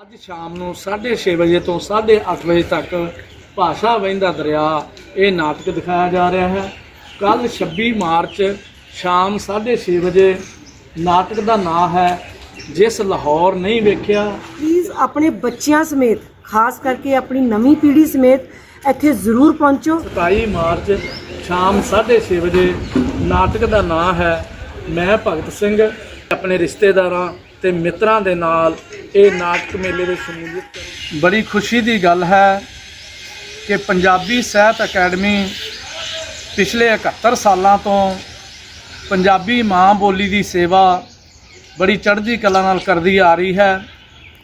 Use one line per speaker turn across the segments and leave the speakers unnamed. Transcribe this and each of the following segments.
ਅੱਜ ਸ਼ਾਮ ਨੂੰ 6:30 ਵਜੇ ਤੋਂ 8:30 ਵਜੇ ਤੱਕ ਭਾਸ਼ਾ ਵਹਿੰਦਾ ਦਰਿਆ ਇਹ ਨਾਟਕ ਦਿਖਾਇਆ ਜਾ ਰਿਹਾ ਹੈ। ਕੱਲ 26 ਮਾਰਚ ਸ਼ਾਮ 6:30 ਵਜੇ ਨਾਟਕ ਦਾ ਨਾਮ ਹੈ ਜਿਸ ਲਾਹੌਰ ਨਹੀਂ ਵੇਖਿਆ।
ਪਲੀਜ਼ ਆਪਣੇ ਬੱਚਿਆਂ ਸਮੇਤ ਖਾਸ ਕਰਕੇ ਆਪਣੀ ਨਵੀਂ ਪੀੜ੍ਹੀ ਸਮੇਤ ਇੱਥੇ ਜ਼ਰੂਰ ਪਹੁੰਚੋ।
27 ਮਾਰਚ ਸ਼ਾਮ 6:30 ਵਜੇ ਨਾਟਕ ਦਾ ਨਾਮ ਹੈ ਮੈਂ ਭਗਤ ਸਿੰਘ ਆਪਣੇ ਰਿਸ਼ਤੇਦਾਰਾਂ ਤੇ ਮਿੱਤਰਾਂ ਦੇ ਨਾਲ ਇਹ ਨਾਟਕ ਮੇਲੇ ਵਿੱਚ ਸ਼ਮੂਲੀਅਤ ਕਰ- ਬੜੀ ਖੁਸ਼ੀ ਦੀ ਗੱਲ ਹੈ ਕਿ ਪੰਜਾਬੀ ਸਾਹਿਤ ਅਕੈਡਮੀ ਪਿਛਲੇ 71 ਸਾਲਾਂ ਤੋਂ ਪੰਜਾਬੀ ਮਾਂ ਬੋਲੀ ਦੀ ਸੇਵਾ ਬੜੀ ਚੜ੍ਹਦੀ ਕਲਾ ਨਾਲ ਕਰਦੀ ਆ ਰਹੀ ਹੈ।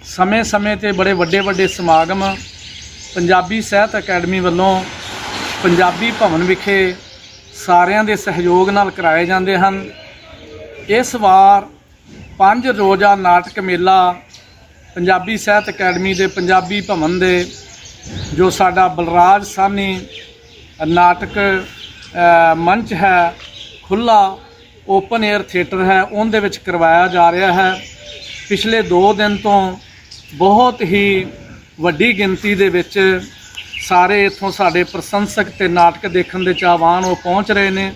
ਸਮੇਂ-ਸਮੇਂ ਤੇ ਬੜੇ ਵੱਡੇ-ਵੱਡੇ ਸਮਾਗਮ ਪੰਜਾਬੀ ਸਾਹਿਤ ਅਕੈਡਮੀ ਵੱਲੋਂ ਪੰਜਾਬੀ ਭਵਨ ਵਿਖੇ ਸਾਰਿਆਂ ਦੇ ਸਹਿਯੋਗ ਨਾਲ ਕਰਾਏ ਜਾਂਦੇ ਹਨ। ਇਸ ਵਾਰ ਪੰਜ ਰੋਜ਼ਾ ਨਾਟਕ ਮੇਲਾ ਪੰਜਾਬੀ ਸਾਹਿਤ ਅਕੈਡਮੀ ਦੇ ਪੰਜਾਬੀ ਭਵਨ ਦੇ, ਜੋ ਸਾਡਾ ਬਲਰਾਜ ਸਾਹਨੀ ਨਾਟਕ ਮੰਚ ਹੈ ਖੁੱਲਾ ਓਪਨ 에ਅਰ ਥੀਏਟਰ ਹੈ ਉਹਦੇ ਵਿੱਚ ਕਰਵਾਇਆ ਜਾ ਰਿਹਾ ਹੈ। ਪਿਛਲੇ 2 ਦਿਨ ਤੋਂ ਬਹੁਤ ਹੀ ਵੱਡੀ ਗਿਣਤੀ ਦੇ ਵਿੱਚ ਸਾਰੇ ਇੱਥੋਂ ਸਾਡੇ ਪ੍ਰਸ਼ੰਸਕ ਤੇ ਨਾਟਕ ਦੇਖਣ ਦੇ ਚਾਹਵਾਨ ਉਹ ਪਹੁੰਚ ਰਹੇ ਨੇ।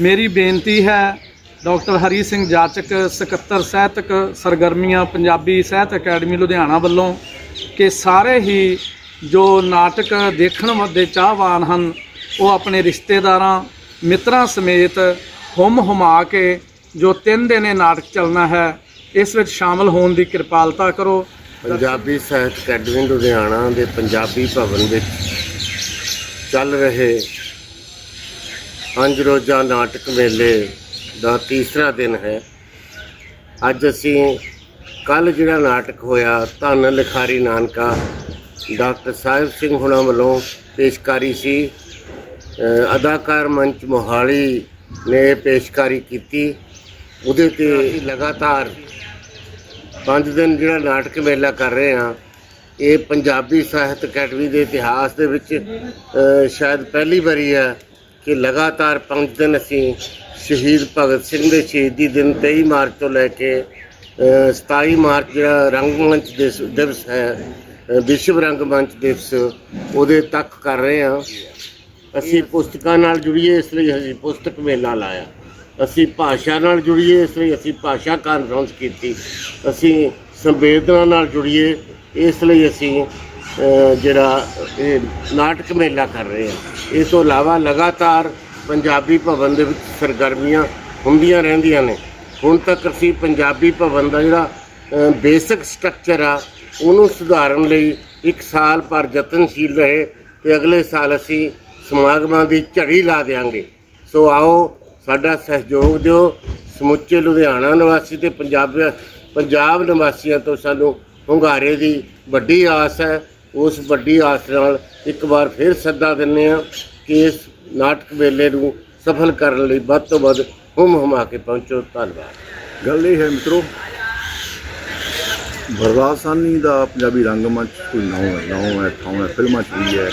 ਮੇਰੀ ਬੇਨਤੀ ਹੈ ਡਾਕਟਰ ਹਰੀ ਸਿੰਘ ਜਾਚਕ, ਸਕੱਤਰ ਸਾਹਿਤਕ, ਸਰਗਰਮੀਆਂ, ਪੰਜਾਬੀ ਸਾਹਿਤ ਅਕੈਡਮੀ ਲੁਧਿਆਣਾ ਵੱਲੋਂ ਕਿ ਸਾਰੇ ਹੀ ਜੋ ਨਾਟਕ ਦੇਖਣ ਦੇ ਚਾਹਵਾਨ ਹਨ, ਉਹ ਆਪਣੇ ਰਿਸ਼ਤੇਦਾਰਾਂ, ਮਿੱਤਰਾਂ ਸਮੇਤ ਹੁਮ ਹੁਮਾ ਕੇ ਜੋ ਤਿੰਨ ਦਿਨ ਇਹ ਨਾਟਕ ਚੱਲਣਾ ਹੈ, ਇਸ ਵਿੱਚ ਸ਼ਾਮਲ ਹੋਣ ਦੀ ਕਿਰਪਾਲਤਾ ਕਰੋ।
ਪੰਜਾਬੀ ਸਾਹਿਤ ਅਕੈਡਮੀ ਲੁਧਿਆਣਾ ਦੇ ਪੰਜਾਬੀ ਭਵਨ ਵਿੱਚ ਚੱਲ ਰਹੇ ਪੰਜ ਰੋਜ਼ਾ ਨਾਟਕ ਮੇਲੇ ਦਾ ਤੀਸਰਾ ਦਿਨ ਹੈ। ਅੱਜ ਅਸੀਂ ਕੱਲ ਜਿਹੜਾ ਨਾਟਕ ਹੋਇਆ, ਧੰਨ ਲਿਖਾਰੀ ਨਾਨਕਾ, ਡਾਕਟਰ ਸਾਹਿਬ ਸਿੰਘ ਹੁਣਾਂ ਵੱਲੋਂ ਪੇਸ਼ਕਾਰੀ ਸੀ। ਅਦਾਕਾਰ ਮੰਚ ਮੋਹਾਲੀ ਨੇ ਇਹ ਪੇਸ਼ਕਾਰੀ ਕੀਤੀ। ਉਹਦੇ ਤੇ ਲਗਾਤਾਰ ਪੰਜ ਦਿਨ ਜਿਹੜਾ ਨਾਟਕ ਮੇਲਾ ਕਰ ਰਹੇ ਹਾਂ, ਇਹ ਪੰਜਾਬੀ ਸਾਹਿਤ ਅਕੈਡਮੀ ਦੇ ਇਤਿਹਾਸ ਦੇ ਵਿੱਚ ਸ਼ਾਇਦ ਪਹਿਲੀ ਵਾਰੀ ਹੈ। ਕਿ ਲਗਾਤਾਰ ਪੰਜ ਦਿਨ ਅਸੀਂ ਸ਼ਹੀਦ ਭਗਤ ਸਿੰਘ ਦੇ ਸ਼ਹੀਦੀ ਦਿਨ 23 ਮਾਰਚ ਤੋਂ ਲੈ ਕੇ ਅ, 27 ਮਾਰਚ ਜਿਹੜਾ ਰੰਗਮੰਚ ਦਿਸ- ਦਿਵਸ ਹੈ ਅ, ਵਿਸ਼ਵ ਰੰਗਮੰਚ ਦਿਵਸ ਉਹਦੇ ਤੱਕ ਕਰ ਰਹੇ ਹਾਂ। ਅਸੀਂ ਪੁਸਤਕਾਂ ਨਾਲ ਜੁੜੀਏ ਇਸ ਲਈ ਅਸੀਂ ਪੁਸਤਕ ਮੇਲਾ ਲਾਇਆ। ਅਸੀਂ ਭਾਸ਼ਾ ਨਾਲ ਜੁੜੀਏ ਇਸ ਲਈ ਅਸੀਂ ਭਾਸ਼ਾ ਕਾਨਫਰੰਸ ਕੀਤੀ। ਅਸੀਂ ਸੰਵੇਦਨਾ ਨਾਲ ਜੁੜੀਏ ਇਸ ਲਈ ਅਸੀਂ ਜਿਹੜਾ ਇਹ ਨਾਟਕ ਮੇਲਾ ਕਰ ਰਹੇ ਹਾਂ। ਇਸ ਤੋਂ ਇਲਾਵਾ ਲਗਾਤਾਰ ਪੰਜਾਬੀ ਭਵਨ ਦੇ ਵਿੱਚ ਸਰਗਰਮੀਆਂ ਹੁੰਦੀਆਂ ਰਹਿੰਦੀਆਂ ਨੇ। ਹੁਣ ਤੱਕ ਅਸੀਂ ਪੰਜਾਬੀ ਭਵਨ ਦਾ ਜਿਹੜਾ ਬੇਸਿਕ ਸਟਰਕਚਰ ਆ, ਉਹਨੂੰ ਸੁਧਾਰਨ ਲਈ ਇੱਕ ਸਾਲ ਪਰ ਯਤਨਸ਼ੀਲ ਰਹੇ ਤੇ ਅਗਲੇ ਸਾਲ ਅਸੀਂ ਸਮਾਗਮਾਂ ਦੀ ਝੜੀ ਲਾ ਦੇਵਾਂਗੇ ਸੋ ਆਓ ਸਾਡਾ ਸਹਿਯੋਗ ਦਿਓ। ਸਮੁੱਚੇ ਲੁਧਿਆਣਾ ਨਿਵਾਸੀ ਤੇ ਪੰਜਾਬ ਪੰਜਾਬ ਨਿਵਾਸੀਆਂ ਤੋਂ ਸਾਨੂੰ ਹੁੰਗਾਰੇ ਦੀ ਵੱਡੀ ਆਸ ਹੈ। ਉਸ ਵੱਡੀ ਆਸ ਨਾਲ ਇੱਕ ਵਾਰ ਫਿਰ ਸੱਦਾ ਦਿੰਦੇ ਆ ਕਿ ਇਸ ਨਾਟਕ ਮੇਲੇ ਨੂੰ ਸਫਲ ਕਰਨ ਲਈ ਵੱਧ ਤੋਂ ਵੱਧ ਹੁਮ ਹੁਮਾ ਕੇ ਪਹੁੰਚੋ। ਧੰਨਵਾਦ।
ਗੱਲ ਇਹ ਹੈ ਮਿੱਤਰੋ ਬਰਦਾਸਾਨੀ ਦਾ ਪੰਜਾਬੀ ਰੰਗਮੰਚ ਕੋਈ ਨਾਮ ਹੈ ਨਾਮ ਹੈ, ਥਾਂ ਹੈ, ਫਿਲਮਾਂ 'ਚ ਵੀ ਹੈ।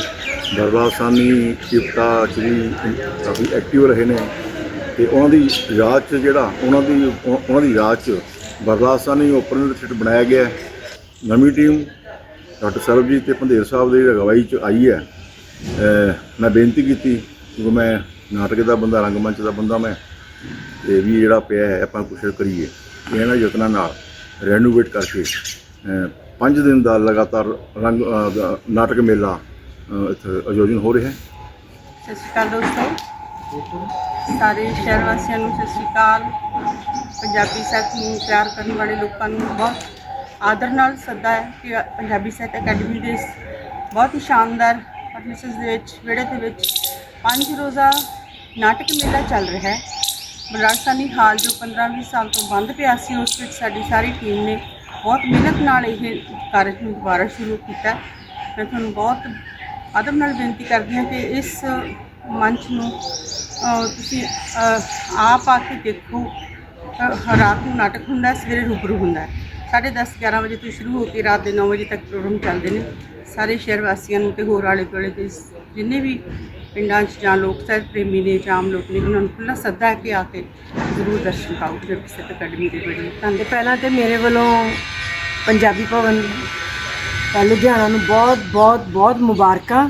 ਬਰਦਾਸਾਨੀ ਸਾਨੀ ਕਿਪਤਾ 'ਚ ਕਾਫੀ ਐਕਟਿਵ ਰਹੇ ਨੇ ਤੇ ਉਹਨਾਂ ਦੀ ਯਾਦ 'ਚ ਜਿਹੜਾ, ਉਹਨਾਂ ਦੀ ਉਹਨਾਂ ਦੀ ਯਾਦ 'ਚ ਬਰਦਾਸਾਨੀ ਸਾਨੀ ਓਪਨ ਬਣਾਇਆ ਗਿਆ। ਨਵੀਂ ਟੀਮ ਡਾਕਟਰ ਸਰਬਜੀਤ ਤੇ ਪੰਧੇਰ ਸਾਹਿਬ ਦੀ ਅਗਵਾਈ 'ਚ ਆਈ ਹੈ। ਮੈਂ ਬੇਨਤੀ ਕੀਤੀ ਕਿ ਮੈਂ ਨਾਟਕ ਦਾ ਬੰਦਾ ਰੰਗਮੰਚ ਦਾ ਬੰਦਾ ਮੈਂ ਤੇ ਵੀ ਜਿਹੜਾ ਪਿਆ ਹੈ ਆਪਾਂ ਕੁਛ ਕਰੀਏ। ਇਹਨਾਂ ਯਤਨਾਂ ਨਾਲ ਰੈਨੋਵੇਟ ਕਰਕੇ ਅਹ, ਪੰਜ ਦਿਨ ਦਾ ਲਗਾਤਾਰ ਰੰਗ ਨਾਟਕ ਮੇਲਾ ਇੱਥੇ ਆਯੋਜਨ ਹੋ ਰਿਹਾ ਹੈ।
ਸਤਿ ਸ਼੍ਰੀ ਅਕਾਲ ਦੋਸਤੋ। ਸਾਰੇ ਸ਼ਹਿਰ ਵਾਸੀਆਂ ਨੂੰ ਸਤਿ ਸ਼੍ਰੀ ਅਕਾਲ। ਪੰਜਾਬੀ ਸਾਹਿਤ ਨੂੰ ਪਿਆਰ ਕਰਨ ਵਾਲੇ ਲੋਕਾਂ ਨੂੰ ਬਹੁਤ ਆਦਰ ਨਾਲ ਸੱਦਾ ਹੈ ਕਿ ਪੰਜਾਬੀ ਸਾਹਿਤ ਅਕੈਡਮੀ ਦੇ ਇਸ ਬਹੁਤ ਹੀ ਸ਼ਾਨਦਾਰ ਪਰਮਿਸਸ ਦੇ ਵਿੱਚ, ਵਿਹੜੇ ਦੇ ਵਿੱਚ ਪੰਜ ਰੋਜ਼ਾ ਨਾਟਕ ਮੇਲਾ ਚੱਲ ਰਿਹਾ ਹੈ। ਬਰਾੜਸਾਨੀ ਹਾਲ ਜੋ 15-20 ਸਾਲ ਤੋਂ ਬੰਦ ਪਿਆ ਸੀ, ਉਸ ਵਿੱਚ ਸਾਡੀ ਸਾਰੀ ਟੀਮ ਨੇ ਬਹੁਤ ਮਿਹਨਤ ਨਾਲ ਇਹ ਕਾਰਜ ਨੂੰ ਦੁਬਾਰਾ ਸ਼ੁਰੂ ਕੀਤਾ। ਮੈਂ ਤੁਹਾਨੂੰ ਬਹੁਤ ਆਦਰ ਨਾਲ ਬੇਨਤੀ ਕਰਦੀ ਹਾਂ ਕਿ ਇਸ ਮੰਚ ਨੂੰ ਤੁਸੀਂ ਆਪ ਆ ਕੇ ਦੇਖੋ। ਰਾਤ ਨੂੰ ਨਾਟਕ ਹੁੰਦਾ ਸਵੇਰੇ ਰੂਬਰੂ ਹੁੰਦਾ ਹੈ। ਸਾਢੇ ਦਸ 11 ਵਜੇ ਤੋਂ ਸ਼ੁਰੂ ਹੋ ਕੇ ਰਾਤ ਦੇ 9 ਵਜੇ ਤੱਕ ਪ੍ਰੋਗਰਾਮ ਚੱਲਦੇ ਨੇ ਸਾਰੇ ਸ਼ਹਿਰ ਵਾਸੀਆਂ ਨੂੰ ਤੇ ਹੋਰ ਆਲੇ ਦੁਆਲੇ ਦੇ ਜਿੰਨੇ ਵੀ ਪਿੰਡਾਂ 'ਚ ਜਾਂ ਲੋਕ ਸਾਹਿਤ ਪ੍ਰੇਮੀ ਨੇ ਜਾਂ ਆਮ ਲੋਕ ਨੇ, ਉਹਨਾਂ ਨੂੰ ਖੁੱਲ੍ਹਾ ਸੱਦਾ ਹੈ ਕਿ ਆ ਕੇ ਜ਼ਰੂਰ ਦਰਸ਼ਨ ਪਾਓ, ਜੋ ਕਿਸੇ ਅਕੈਡਮੀ ਦੇ ਬੜੀ ਧੰਨਵਾਦ
ਪਹਿਲਾਂ ਤੇ ਮੇਰੇ ਵੱਲੋਂ ਪੰਜਾਬੀ ਭਵਨ ਤਾਂ ਲੁਧਿਆਣਾ ਨੂੰ ਬਹੁਤ ਬਹੁਤ ਬਹੁਤ ਮੁਬਾਰਕਾਂ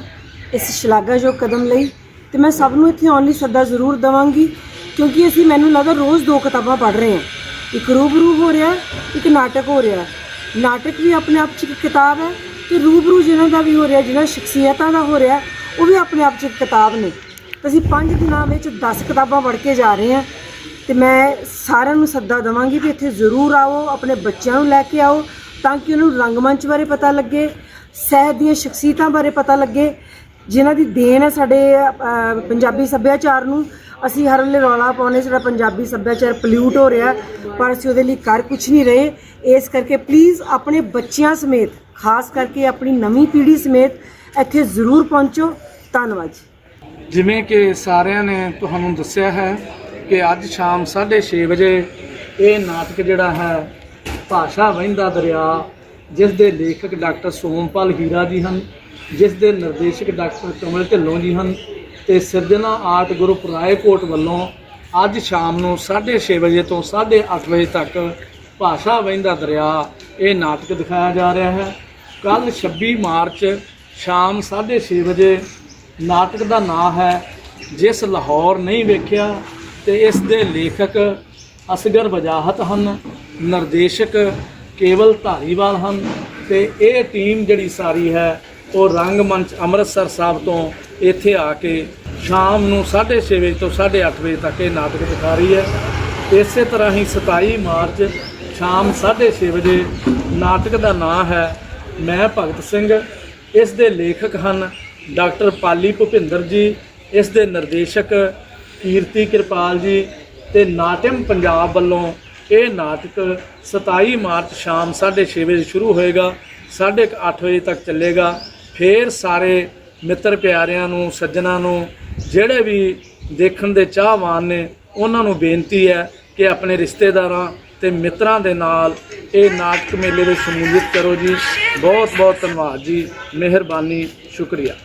ਇਸ ਸ਼ਲਾਘਾਯੋਗ ਕਦਮ ਲਈ ਤੇ ਮੈਂ ਸਭ ਨੂੰ ਇੱਥੇ ਆਉਣ ਲਈ ਸੱਦਾ ਜ਼ਰੂਰ ਦਵਾਂਗੀ, ਕਿਉਂਕਿ ਅਸੀਂ, ਮੈਨੂੰ ਲੱਗਦਾ ਰੋਜ਼ ਦੋ ਕਿਤਾਬਾਂ ਪੜ੍ਹ ਰਹੇ ਹਾਂ ਇੱਕ ਰੂਬਰੂ ਹੋ ਰਿਹਾ ਇੱਕ ਨਾਟਕ ਹੋ ਰਿਹਾ ਨਾਟਕ ਵੀ ਆਪਣੇ ਆਪ 'ਚ ਇੱਕ ਕਿਤਾਬ ਹੈ ਤੇ ਰੂਬਰੂ ਜਿਹਨਾਂ ਦਾ ਵੀ ਹੋ ਰਿਹਾ, ਜਿਹਨਾਂ ਸ਼ਖਸੀਅਤਾਂ ਦਾ ਹੋ ਰਿਹਾ, ਉਹ ਵੀ ਆਪਣੇ ਆਪ 'ਚ ਇੱਕ ਕਿਤਾਬ ਨੇ। ਅਸੀਂ 5 ਦਿਨਾਂ ਵਿੱਚ 10 ਕਿਤਾਬਾਂ ਪੜ੍ਹ ਕੇ ਜਾ ਰਹੇ ਹਾਂ ਤੇ ਮੈਂ ਸਾਰਿਆਂ ਨੂੰ ਸੱਦਾ ਦਵਾਂਗੀ ਵੀ ਇੱਥੇ ਜ਼ਰੂਰ ਆਓ, ਆਪਣੇ ਬੱਚਿਆਂ ਨੂੰ ਲੈ ਕੇ ਆਓ ਤਾਂ ਕਿ ਉਹਨੂੰ ਰੰਗਮੰਚ ਬਾਰੇ ਪਤਾ ਲੱਗੇ, ਸਹਿਤ ਦੀਆਂ ਸ਼ਖਸੀਅਤਾਂ ਬਾਰੇ ਪਤਾ ਲੱਗੇ, ਜਿਨ੍ਹਾਂ ਦੀ ਦੇਣ ਹੈ ਸਾਡੇ ਪੰਜਾਬੀ ਸੱਭਿਆਚਾਰ ਨੂੰ। ਅਸੀਂ ਹਰ ਵੇਲੇ ਰੌਲਾ ਪਾਉਂਦੇ ਸਾਡਾ ਪੰਜਾਬੀ ਸੱਭਿਆਚਾਰ ਪੋਲਿਊਟ ਹੋ ਰਿਹਾ, ਪਰ ਅਸੀਂ ਉਹਦੇ ਲਈ ਕਰ ਕੁਝ ਨਹੀਂ ਰਹੇ। ਇਸ ਕਰਕੇ ਪਲੀਜ਼ ਆਪਣੇ ਬੱਚਿਆਂ ਸਮੇਤ, ਖਾਸ ਕਰਕੇ ਆਪਣੀ ਨਵੀਂ ਪੀੜ੍ਹੀ ਸਮੇਤ ਇੱਥੇ ਜ਼ਰੂਰ ਪਹੁੰਚੋ। ਧੰਨਵਾਦ ਜੀ।
ਜਿਵੇਂ ਕਿ ਸਾਰਿਆਂ ਨੇ ਤੁਹਾਨੂੰ ਦੱਸਿਆ ਹੈ ਕਿ ਅੱਜ ਸ਼ਾਮ 6:30 ਵਜੇ ਇਹ ਨਾਟਕ ਜਿਹੜਾ ਹੈ, ਭਾਸ਼ਾ ਵਹਿੰਦਾ ਦਰਿਆ, ਜਿਸ ਦੇ ਲੇਖਕ ਡਾਕਟਰ ਸੋਮਪਾਲ ਹੀਰਾ ਜੀ ਹਨ, ਜਿਸ ਦੇ ਨਿਰਦੇਸ਼ਕ ਡਾਕਟਰ ਕਮਲ ਢਿੱਲੋਂ ਜੀ ਹਨ ਤੇ ਸਿਰਜਣਾ ਆਰਟ ਗਰੁੱਪ ਰਾਏਕੋਟ ਵੱਲੋਂ ਅੱਜ ਸ਼ਾਮ ਨੂੰ 6:30 ਵਜੇ ਤੋਂ 8:30 ਵਜੇ ਤੱਕ ਭਾਸ਼ਾ ਵਹਿੰਦਾ ਦਰਿਆ ਇਹ ਨਾਟਕ ਦਿਖਾਇਆ ਜਾ ਰਿਹਾ ਹੈ। ਕੱਲ 26 ਮਾਰਚ ਸ਼ਾਮ 6:30 ਵਜੇ ਨਾਟਕ ਦਾ ਨਾਮ ਹੈ ਜਿਸ ਲਾਹੌਰ ਨਹੀਂ ਵੇਖਿਆ ਤੇ ਇਸ ਦੇ ਲੇਖਕ ਅਸਗਰ ਵਜਾਹਤ ਹਨ, ਨਿਰਦੇਸ਼ਕ ਕੇਵਲ ਧਾਰੀਵਾਲ ਹਨ ਤੇ ਇਹ ਟੀਮ ਜਿਹੜੀ ਸਾਰੀ ਹੈ ਉਹ ਰੰਗਮੰਚ ਅੰਮ੍ਰਿਤਸਰ ਸਾਹਿਬ ਤੋਂ ਇੱਥੇ ਆ ਕੇ ਸ਼ਾਮ ਨੂੰ 6:30 ਵਜੇ ਤੋਂ 8:30 ਵਜੇ ਤੱਕ ਇਹ ਨਾਟਕ ਦਿਖਾ ਰਹੀ ਹੈ। ਇਸੇ ਤਰ੍ਹਾਂ ਹੀ 27 ਮਾਰਚ ਸ਼ਾਮ 6:30 ਵਜੇ ਨਾਟਕ ਦਾ ਨਾਮ ਹੈ ਮੈਂ ਭਗਤ ਸਿੰਘ। ਇਸ ਦੇ ਲੇਖਕ ਹਨ ਡਾਕਟਰ ਪਾਲੀ ਭੁਪਿੰਦਰ ਜੀ, ਇਸ ਦੇ ਨਿਰਦੇਸ਼ਕ ਕੀਰਤੀ ਕਿਰਪਾਲ ਜੀ ਤੇ ਨਾਟਿਮ ਪੰਜਾਬ ਵੱਲੋਂ ਇਹ ਨਾਟਕ 27 ਮਾਰਚ ਸ਼ਾਮ 6:30 ਵਜੇ ਸ਼ੁਰੂ ਹੋਏਗਾ 8:30 ਵਜੇ ਤੱਕ ਚੱਲੇਗਾ। ਫਿਰ ਸਾਰੇ ਮਿੱਤਰ ਪਿਆਰਿਆਂ ਨੂੰ, ਸੱਜਣਾ ਨੂੰ, ਜਿਹੜੇ ਵੀ ਦੇਖਣ ਦੇ ਚਾਹਵਾਨ ਨੇ, ਉਹਨਾਂ ਨੂੰ ਬੇਨਤੀ ਹੈ ਕਿ ਆਪਣੇ ਰਿਸ਼ਤੇਦਾਰਾਂ ਤੇ ਮਿੱਤਰਾਂ ਦੇ ਨਾਲ ਇਹ ਨਾਟਕ ਮੇਲੇ ਵਿੱਚ ਸ਼ਮੂਲੀਅਤ ਕਰੋ ਜੀ। ਬਹੁਤ ਬਹੁਤ ਧੰਨਵਾਦ ਜੀ। ਮਿਹਰਬਾਨੀ। ਸ਼ੁਕਰੀਆ।